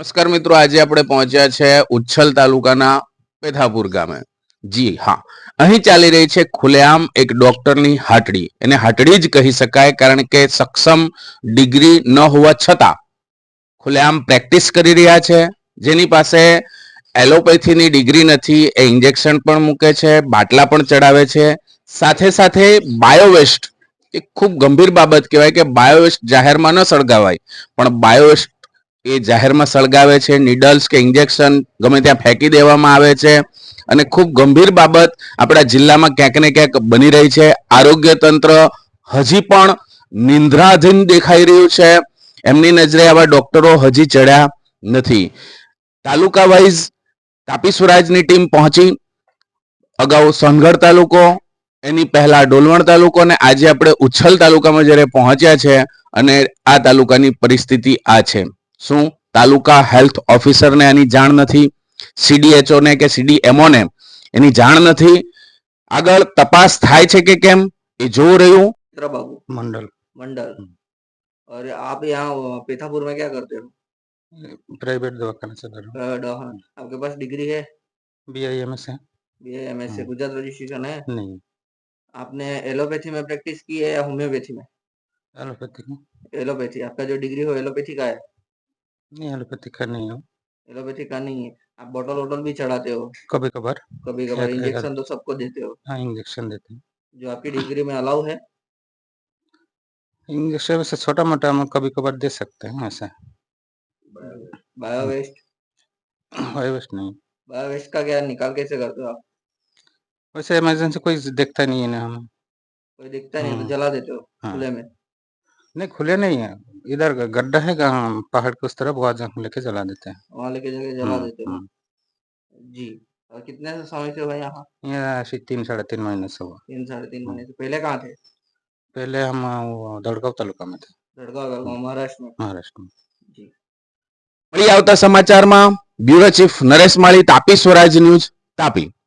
નમસ્કાર મિત્રો આજે આપણે પહોંચ્યા છે ઉચ્છલ તાલુકાના પેથાપુર ગામે જી હા અહીં ચાલી રહી છે ખુલેઆમ એક ડોક્ટરની હાટડી એને હાટડી જ કહી શકાય કારણ કે સક્ષમ ડિગ્રી ન હોવા છતાં ખુલેઆમ પ્રેક્ટિસ કરી રહ્યા છે જેની પાસે એલોપેથીની ડિગ્રી નથી એ ઇન્જેક્શન પણ મૂકે છે બાટલા પણ ચડાવે છે સાથે સાથે બાયોવેસ્ટ એ ખૂબ ગંભીર બાબત કહેવાય કે બાયોવેસ્ટ જાહેરમાં ન સળગાવાય પણ બાયોવેસ્ટ એ જાહેરમાં સળગાવે છે નીડલ્સ કે ઇન્જેક્શન ગમે ત્યાં ફેંકી દેવામાં આવે છે અને ખૂબ ગંભીર બાબત આપણા જિલ્લામાં ક્યાંક ને ક્યાંક બની રહી છે આરોગ્ય તંત્ર હજી પણ નિંદ્રાધીન દેખાઈ રહ્યું છે એમની નજરે આવા ડોક્ટરો હજી ચડ્યા નથી તાલુકા વાઇઝ તાપી સ્વરાજની ટીમ પહોંચી અગાઉ સોનગઢ તાલુકો એની પહેલા ડોલવણ તાલુકો અને આજે આપણે ઉચ્છલ તાલુકામાં જ્યારે પહોંચ્યા છે અને આ તાલુકાની પરિસ્થિતિ આ છે સો તાલુકા હેલ્થ ઓફિસર ને આની જાણ નથી સીડીચો ને કે સીડી એમોને એની જાણ નથી આગળ તપાસ થાય છે કે કેમ એ જો રહ્યો ત્રબા મંડળ મંડળ અરે આપ યહ પેથાપુર માં શું કરતે હો પ્રાઇવેટ ડોક્ટર ને સદર ડોક્ટર આપકે પાસે ડિગ્રી હે બીએમએસ હે બીએમએસ હે ગુજરાત યુનિવર્સિટી નું હે નહીં આપને એલોપેથી માં પ્રેક્ટિસ કી હે કે હોમિયોપેથી માં એલોપેથી એલોપેથી આપકા જો ડિગ્રી હો એલોપેથી કા હે नहीं एलोपैथी का नहीं हूँ एलोपैथी का नहीं है आप बोतल वोटल भी चढ़ाते हो कभी कभार कभी कभार इंजेक्शन तो सबको देते हो हाँ इंजेक्शन देते हैं जो आपकी डिग्री में अलाउ है इंजेक्शन वैसे छोटा मोटा हम कभी कभार दे सकते हैं ऐसा बायोवेस्ट बायोवेस्ट नहीं बायोवेस्ट का क्या निकाल कैसे करते हो आप वैसे इमरजेंसी कोई दिखता नहीं है ना हम कोई दिखता नहीं तो हाँ। जला देते हो हाँ। खुले में नहीं खुले नहीं है इधर गड्ढा है कहाँ पहाड़ के उस तरफ वहां जा- लेके जला देते हैं वहां लेके जाके जला हम्म, देते हैं हाँ। जी और कितने से समय से हुआ यहाँ ये ऐसे तीन साढ़े तीन महीने से हुआ तीन साढ़े तीन हाँ। महीने से पहले कहाँ थे पहले हम अ, तालुका में थे दड़गाव गढ़गांव महाराष्ट्र में महाराष्ट्र में जी आवता समाचार में bureau chief Naresh Mali Tapi Swaraj news Tapi